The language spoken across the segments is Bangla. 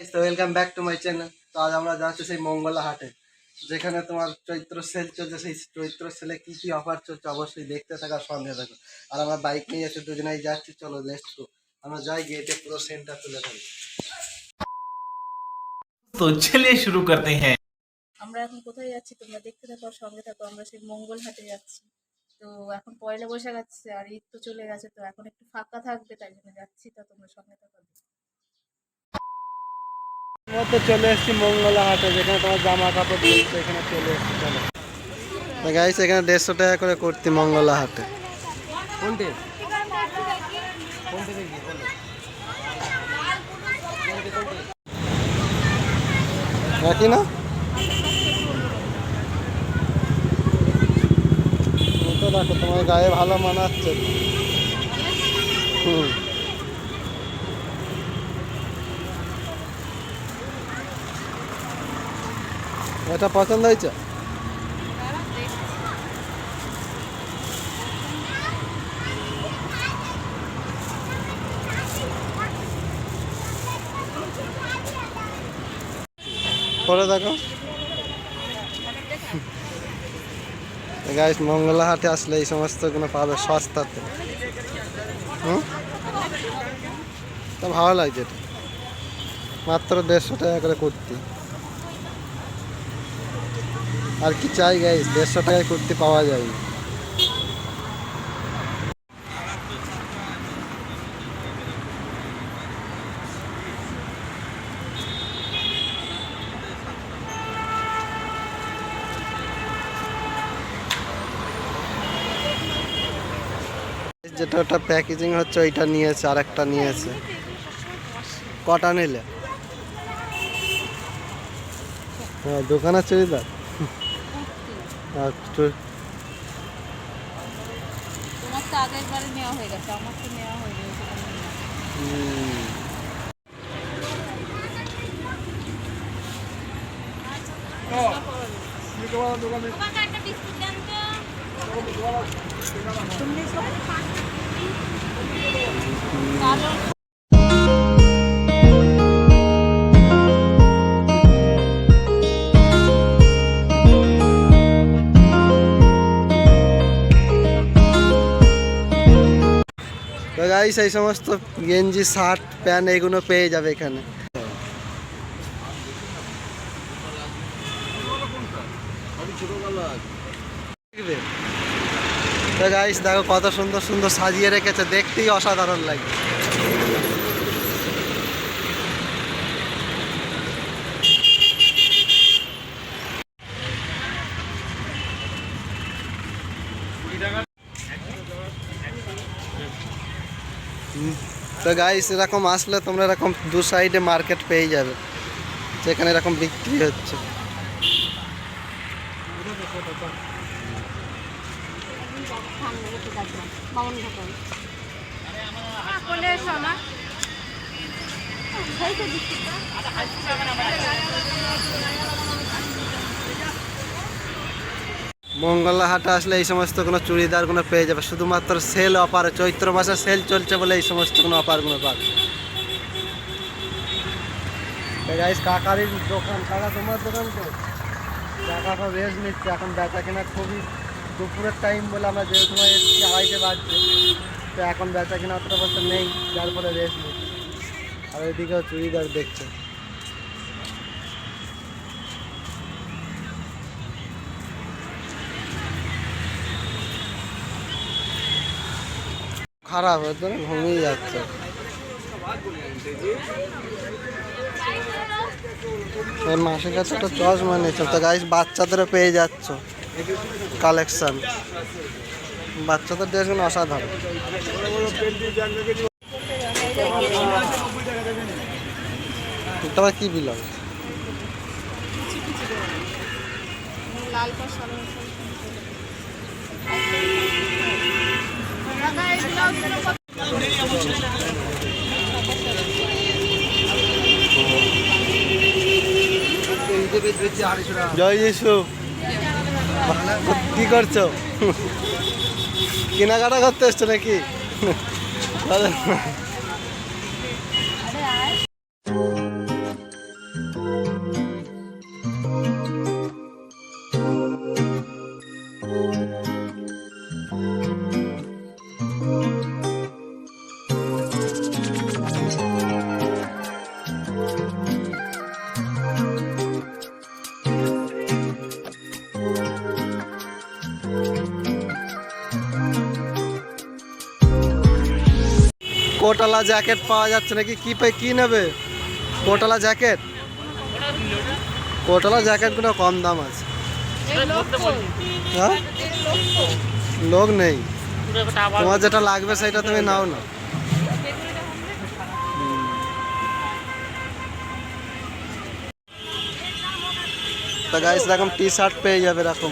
Welcome back to my channel তো আজ আমরা যাচ্ছি সেই মঙ্গলা হাটে যেখানে তোমার চৈত্র সেল চলছে সেই চৈত্র সেলে কী কী অফার চলছে অবশ্যই দেখতে থাকা সন্দেহ থাকো। আর আমরা বাইক নিয়ে যাচ্ছি দুজনেই যাচ্ছি চলো লেস্ট গো আমরা যাই গেটে পুরো সেন্টার তুলে ধরি। তো চলে শুরু করতে হ্যাঁ। আমরা এখন কোথায় যাচ্ছি তোমরা দেখতে থাকো সঙ্গে থাকো আমরা সেই মঙ্গল হাটে যাচ্ছি। তো এখন পয়লা বৈশাখ আছে আর ঈদ তো চলে গেছে তো এখন একটু ফাঁকা থাকবে তাই জন্য যাচ্ছি তো তোমরা সঙ্গে থাকো। মধ্যে চলে এসেছি মঙ্গলা হাটে যেখানে তোমার জামা কাপড় এখানে চলে এসেছি চলো। তো গাইস এখানে দেড়শো টাকা করে করতি মঙ্গলা হাটে না? তো দেখো তোমার গায়ে ভালো মানাচ্ছে। হুম। এটা পছন্দ হয়েছে? পরে দেখো। গাইস মঙ্গলা হাটে আসলে এই সমস্তগুলো পাবে সস্তাতে। হুম? তা ভালো লাগছে এটা। মাত্র দেড়শো টাকা করে কুর্তি। আর কি চাই গাইস দেড়শো টাকায় কুর্তি পাওয়া যায়। যেটা ওটা প্যাকেজিং হচ্ছে, ওইটা নিয়েছে আর একটা নিয়েছে। কটা নিলে? হ্যাঁ দোকানের চুড়িদার তোমার তো আগের বারে নেওয়া হয়ে গেছে আমার তো নেওয়া হয়ে গেছে হুম। গাইস এই সমস্ত গেঞ্জি, শার্ট, প্যান্ট এগুলো পেয়ে যাবে এখানে। দেখো কত সুন্দর সুন্দর সাজিয়ে রেখেছে। দেখতেই অসাধারণ লাগে। তো গাইস এরকম আসলে তোমরা এরকম দু সাইডে মার্কেট পেয়ে যাবে যেখানে এরকম বিক্রি হচ্ছে। মঙ্গলা হাটে আসলে এই সমস্ত কোনো চুড়িদারগুলো পেয়ে যাবে। শুধুমাত্র সেল অফার চৈত্র মাসে সেল চলছে বলে এই সমস্ত কোনো অফারগুলো পাবে গাইস কাকারির দোকান, কাকা তোমার দোকান তো? কাকা সব রেস্ট নিচ্ছে, এখন বেচা কেনা খুবই দুপুরের টাইম বলে আমরা যে সময় এসেছি, আড়াইটে বাজছে। তো এখন বেচা কেনা অতটা বলতে নেই, যার ফলে রেস্ট নিচ্ছে। আর ওইদিকেও চুড়িদার দেখছে। খারাপ না ঘুমিয়ে যাচ্ছে। মাসের কাছে একটা চশমা নিয়েছে। তো গাইস বাচ্চাদেরও পেয়ে যাচ্ছ কালেকশন বাচ্চাদের ড্রেসগুলো অসাধারণ। আবার কি বিল লাল জয় যিশু। কি করছ? কেনাকাটা করতে এসছো নাকি? কোটালা জ্যাকেট পাওয়া যাচ্ছে নাকি? কি পাই কি নেবে? কোটালা জ্যাকেট? কোটালা জ্যাকেটগুলো কম দাম আছে। হ্যাঁ? লোক নেই। তোমার যেটা লাগবে সেটা তুমি নাও না। তা গাইস এরকম টি শার্ট পেয়ে যাবে এরকম।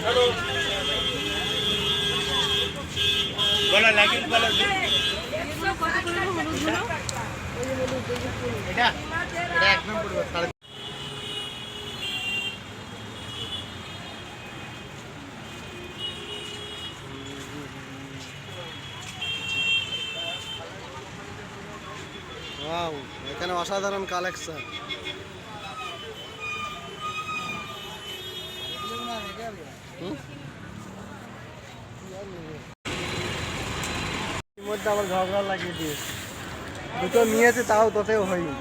ওয়াও এখানে অসাধারণ কালেকশন মধ্যে আবার লাগিয়ে দিয়েছে। দুটো নিয়েছে, তাও তোতেও হয়নি।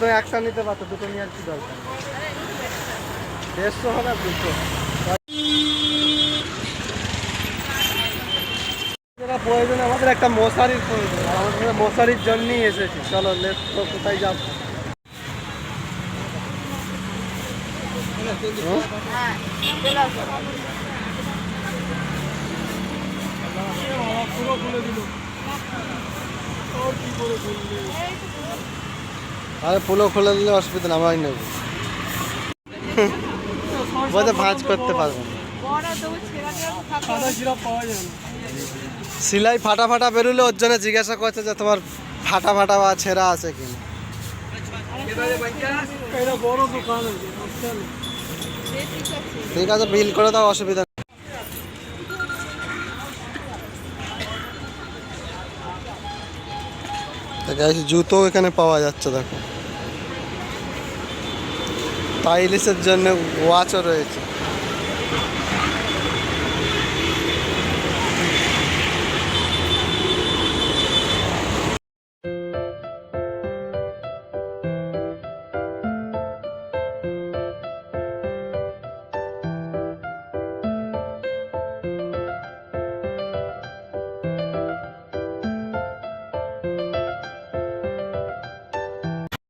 তুমি একটা নিতে পারতো দুটো নিয়ে কি দরকার? দেড়শো হবে যেটা প্রয়োজন, আমাদের একটা মশারির প্রয়োজন। মশারির জন্যই এসেছি। চলো তো কোথায় যাব? আরে পুলো খুলে দিলে অসুবিধা না আমরাই নেব। বোধ ভাঁজ করতে পারব সিলাই ফাটা ফাটা বেরোলে ওর জন্য জিজ্ঞাসা করছে যে তোমার ফাটা ফাটা বা ছেঁড়া আছে কিনা ঠিক আছে বিল করে দাও অসুবিধা guys, জুতো এখানে পাওয়া যাচ্ছে দেখো। টাইলিসের জন্য ওয়াচও রয়েছে।